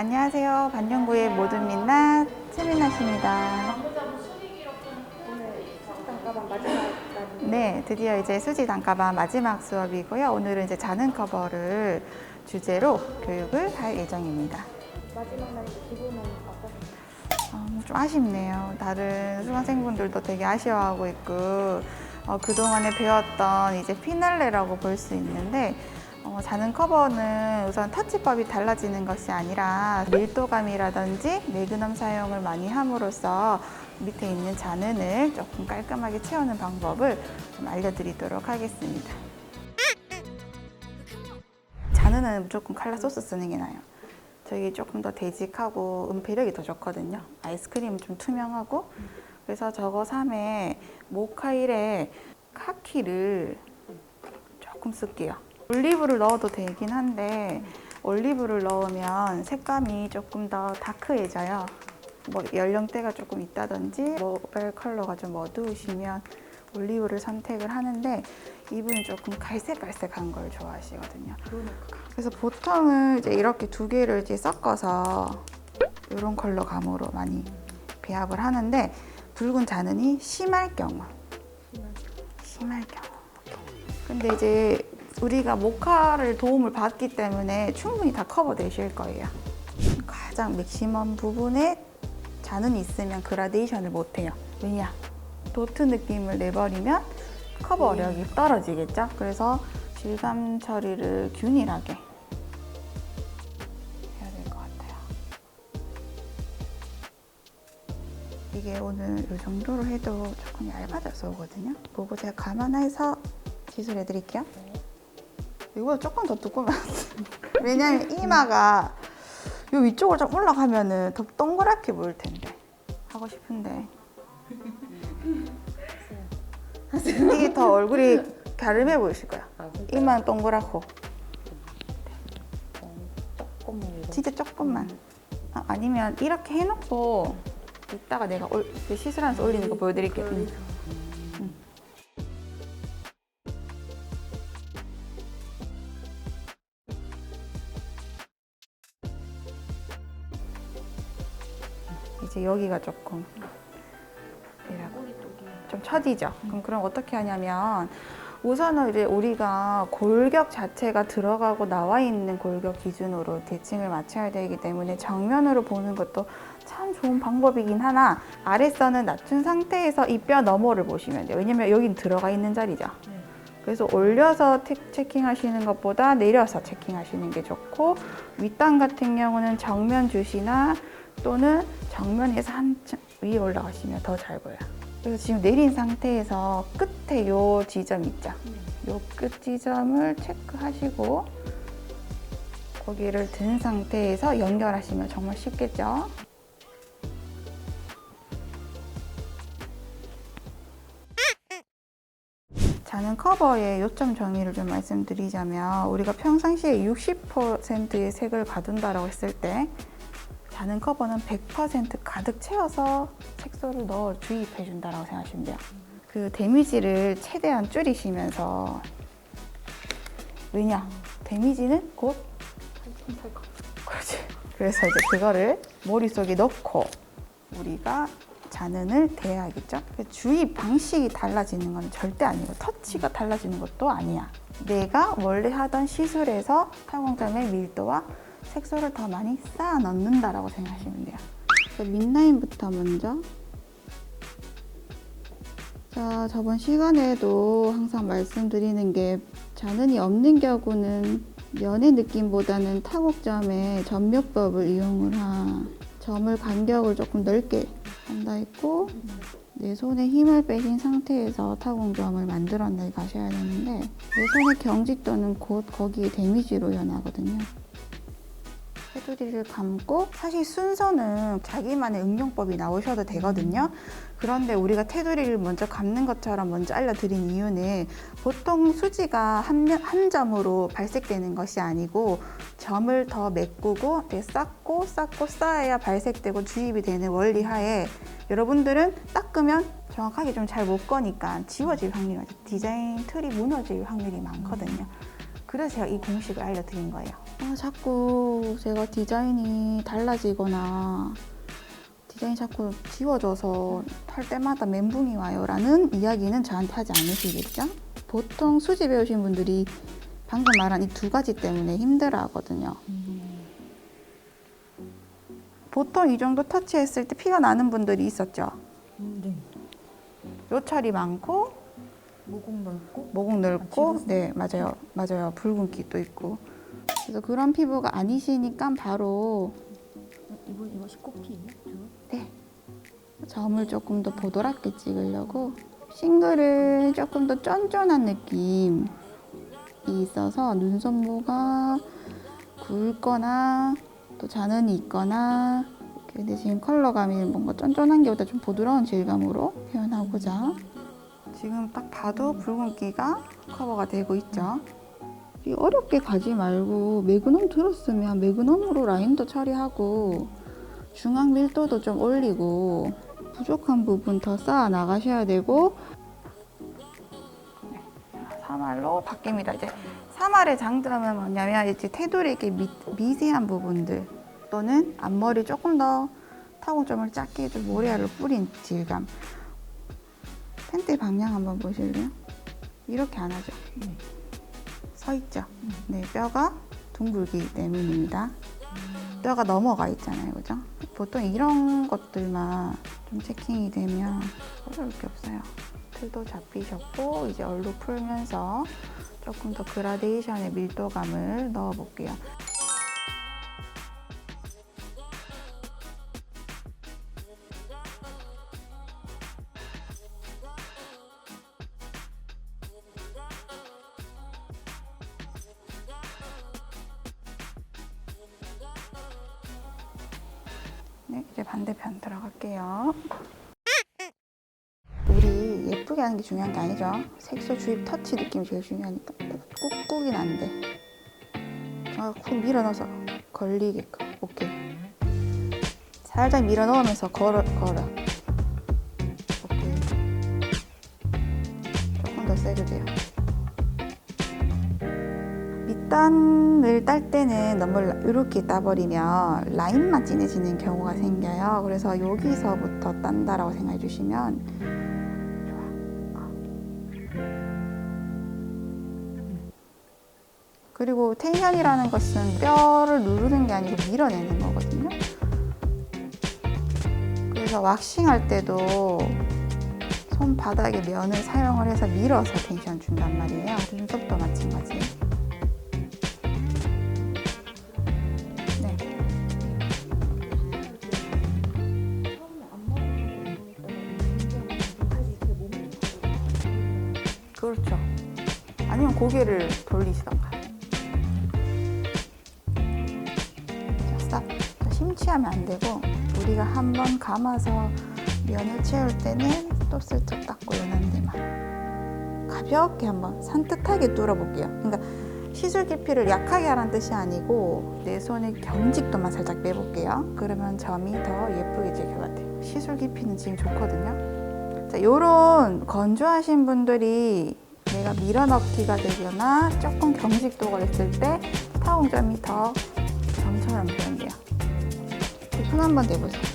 안녕하세요. 반영구의 모든 민낯 날 네, 드디어 이제 수지 단가반 마지막 수업이고요. 오늘은 이제 자는 커버를 주제로 교육을 할 예정입니다. 마지막 날인데 기분은 어떠세요? 어, 좀 아쉽네요. 다른 수강생분들도 되게 아쉬워하고 있고 어, 그동안에 배웠던 이제 피날레라고 볼 수 있는데 어, 자는 커버는 우선 터치법이 달라지는 것이 아니라 밀도감이라든지 매그넘 사용을 많이 함으로써 밑에 있는 잔은을 조금 깔끔하게 채우는 방법을 좀 알려드리도록 하겠습니다. 잔은은 무조건 칼라 소스 쓰는 게 나아요. 저기 조금 더 되직하고 음폐력이 더 좋거든요. 아이스크림은 좀 투명하고 그래서 저거 3에 모카일에 카키를 조금 쓸게요. 올리브를 넣어도 되긴 한데 올리브를 넣으면 색감이 조금 더 다크해져요. 뭐 연령대가 조금 있다든지 모발 컬러가 좀 어두우시면 올리브를 선택을 하는데 이분이 조금 갈색갈색한 걸 좋아하시거든요. 그래서 보통은 이제 이렇게 두 개를 이제 섞어서 이런 컬러 감으로 많이 배합을 하는데 붉은 잔은이 심할 경우 심할 경우 근데 이제 우리가 모카를 도움을 받기 때문에 충분히 다 커버 되실 거예요. 가장 맥시멈 부분에 잔은 있으면 그라데이션을 못해요. 왜냐? 도트 느낌을 내버리면 커버력이 떨어지겠죠? 그래서 질감 처리를 균일하게 해야 될 것 같아요. 이게 오늘 이 정도로 해도 조금 얇아져서 오거든요. 그거 제가 감안해서 기술해 드릴게요 이거 조금 더 돼요. 왜냐면 이마가 요 위쪽으로 좀 올라가면은 더 동그랗게 보일 텐데. 하고 싶은데. 이게 더 얼굴이 갸름해 보이실 거야. 이만 동그랗고. 조금 진짜 조금만. 아, 아니면 이렇게 해놓고 이따가 내가 올, 그 시술하면서 올리는 거 보여드릴게요. 음. 음. 이제 여기가 조금 좀 처지죠. 그럼 그럼 어떻게 하냐면 우선은 이제 우리가 골격 자체가 들어가고 나와 있는 골격 기준으로 대칭을 맞춰야 되기 때문에 정면으로 보는 것도 참 좋은 방법이긴 하나 아랫선은 낮춘 상태에서 이 뼈 너머를 보시면 돼요. 왜냐면 여긴 들어가 있는 자리죠. 그래서 올려서 테- 체킹하시는 것보다 내려서 체킹하시는 게 좋고 윗단 같은 경우는 정면 주시나 또는 정면에서 한층 위에 올라가시면 더 잘 보여요. 그래서 지금 내린 상태에서 끝에 요 지점 있죠? 요 끝 지점을 체크하시고 거기를 든 상태에서 연결하시면 정말 쉽겠죠? 자는 커버의 요점 정의를 좀 말씀드리자면 우리가 평상시에 60%의 색을 가둔다라고 했을 때 자는 커버는 100% 가득 채워서 색소를 넣어 주입해 준다라고 생각하시면 돼요. 그 데미지를 최대한 줄이시면서 왜냐? 데미지는 곧 그렇지. 그래서 이제 그거를 머릿속에 넣고 우리가 잔은을 대야겠죠. 그 주입 방식이 달라지는 건 절대 아니고 터치가 달라지는 것도 아니야. 내가 원래 하던 시술에서 타공점의 밀도와 색소를 더 많이 쌓아 넣는다라고 생각하시면 돼요. 밑라인부터 먼저. 자, 저번 시간에도 항상 말씀드리는 게 잔은이 없는 경우는 면의 느낌보다는 타곡점의 점묘법을 이용을 하. 점을 간격을 조금 넓게 한다 했고 내 손에 힘을 빼신 상태에서 타공점을 만들어내 가셔야 되는데 내 손의 경직도는 곧 거기에 데미지로 변하거든요. 테두리를 감고 사실 순서는 자기만의 응용법이 나오셔도 되거든요. 그런데 우리가 테두리를 먼저 감는 것처럼 먼저 알려드린 이유는 보통 수지가 한, 면- 한 점으로 발색되는 것이 아니고 점을 더 메꾸고 쌓고 쌓고 쌓아야 발색되고 주입이 되는 원리 하에 여러분들은 닦으면 정확하게 좀 잘 못 거니까 지워질 확률이. 디자인 틀이 무너질 확률이 많거든요. 그래서 제가 이 공식을 알려드린 거예요. 아, 자꾸 제가 디자인이 달라지거나 디자인이 자꾸 지워져서 할 때마다 멘붕이 와요라는 이야기는 저한테 하지 않으시겠죠? 보통 수지 배우신 분들이 방금 말한 이 두 가지 때문에 힘들어 하거든요. 보통 이 정도 터치했을 때 피가 나는 분들이 있었죠. 네. 요철이 많고 모공 넓고? 모공 넓고 네 맞아요. 맞아요. 붉은기도 있고. 그래서 그런 피부가 아니시니까 바로 이거 이거 시코피예요? 네. 점을 조금 더 보드랍게 찍으려고 싱글은 조금 더 쫀쫀한 느낌이 있어서 눈썹모가 굵거나 또 잔흔이 있거나 근데 지금 컬러감이 뭔가 쫀쫀한 게 보다 좀 부드러운 질감으로 표현하고자 지금 딱 봐도 붉은기가 커버가 되고 있죠. 이 어렵게 가지 말고 매그넘 들었으면 매그넘으로 라인도 처리하고 중앙 밀도도 좀 올리고 부족한 부분 더 쌓아 나가셔야 되고 네, 3알로 바뀝니다. 이제 3알의 장점은 뭐냐면 이제 테두리 이렇게 미, 미세한 부분들 또는 앞머리 조금 더 타공점을 작게 해서 모래알을 뿌린 질감 팬티 방향 한번 보실래요? 이렇게 안 하죠. 서 있죠. 네, 뼈가 둥글기 때문입니다. 뼈가 넘어가 있잖아요, 그죠? 보통 이런 것들만 좀 체킹이 되면 어려울 게 없어요. 틀도 잡히셨고 이제 얼룩 풀면서 조금 더 그라데이션의 밀도감을 넣어볼게요. 네, 이제 반대편 들어갈게요. 우리 예쁘게 하는 게 중요한 게 아니죠. 색소 주입 터치 느낌이 제일 중요하니까 안 돼. 아, 쿡 밀어 넣어서 걸리게끔. 오케이. 살짝 밀어 넣으면서 걸어 걸어. 오케이. 조금 더 세게 돼요. 밑단을 딸 때는 너무 이렇게 따버리면 라인만 진해지는 경우가 생겨요. 그래서 여기서부터 딴다라고 생각해 주시면 그리고 텐션이라는 것은 뼈를 누르는 게 아니고 밀어내는 거거든요. 그래서 왁싱할 때도 손바닥에 면을 사용을 해서 밀어서 텐션 준단 말이에요. 눈썹도 마찬가지. 고개를 돌리시던가. 자, 싹. 자, 심취하면 안 되고, 우리가 한번 감아서 면을 채울 때는 또 슬쩍 닦고 요는 데만. 가볍게 한번 산뜻하게 뚫어볼게요. 그러니까 시술 깊이를 약하게 하라는 뜻이 아니고, 내 손의 경직도만 살짝 빼볼게요. 그러면 점이 더 예쁘게 것 같아요. 시술 깊이는 지금 좋거든요. 자, 요런 건조하신 분들이 내가 밀어넣기가 되거나 조금 경직도가 있을 때 타공점이 더 점처럼 보인대요. 손 한번 대보세요.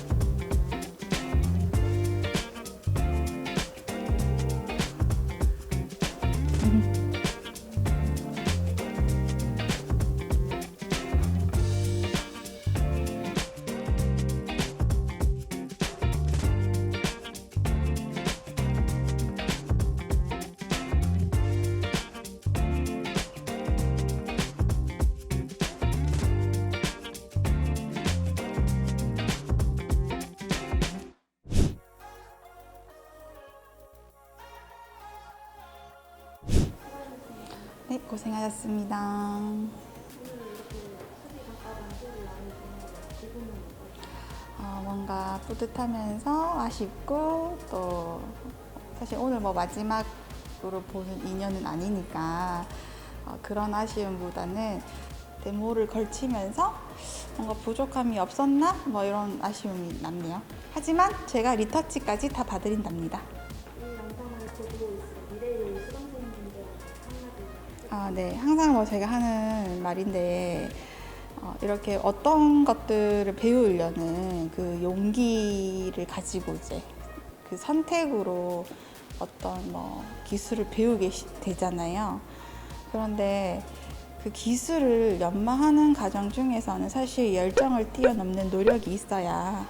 고생하셨습니다. 어, 뭔가 뿌듯하면서 아쉽고 또 사실 오늘 뭐 마지막으로 보는 인연은 아니니까 어, 그런 아쉬움보다는 데모를 걸치면서 뭔가 부족함이 없었나 뭐 이런 아쉬움이 남네요. 하지만 제가 리터치까지 다 봐드린답니다. 아, 네. 항상 뭐 제가 하는 말인데, 어, 이렇게 어떤 것들을 배우려는 그 용기를 가지고 이제 그 선택으로 어떤 뭐 기술을 배우게 시- 되잖아요. 그런데 그 기술을 연마하는 과정 중에서는 사실 열정을 뛰어넘는 노력이 있어야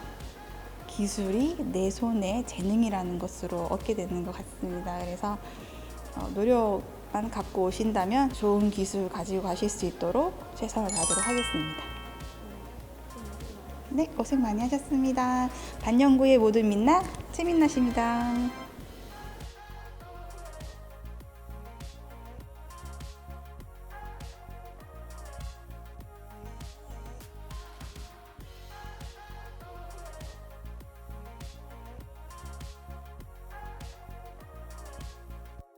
기술이 내 손에 재능이라는 것으로 얻게 되는 것 같습니다. 그래서 어, 노력 만 갖고 오신다면 좋은 기술 가지고 가실 수 있도록 최선을 다하도록 하겠습니다. 네, 고생 많이 하셨습니다. 반영구의 모든 민낯 최민낯입니다.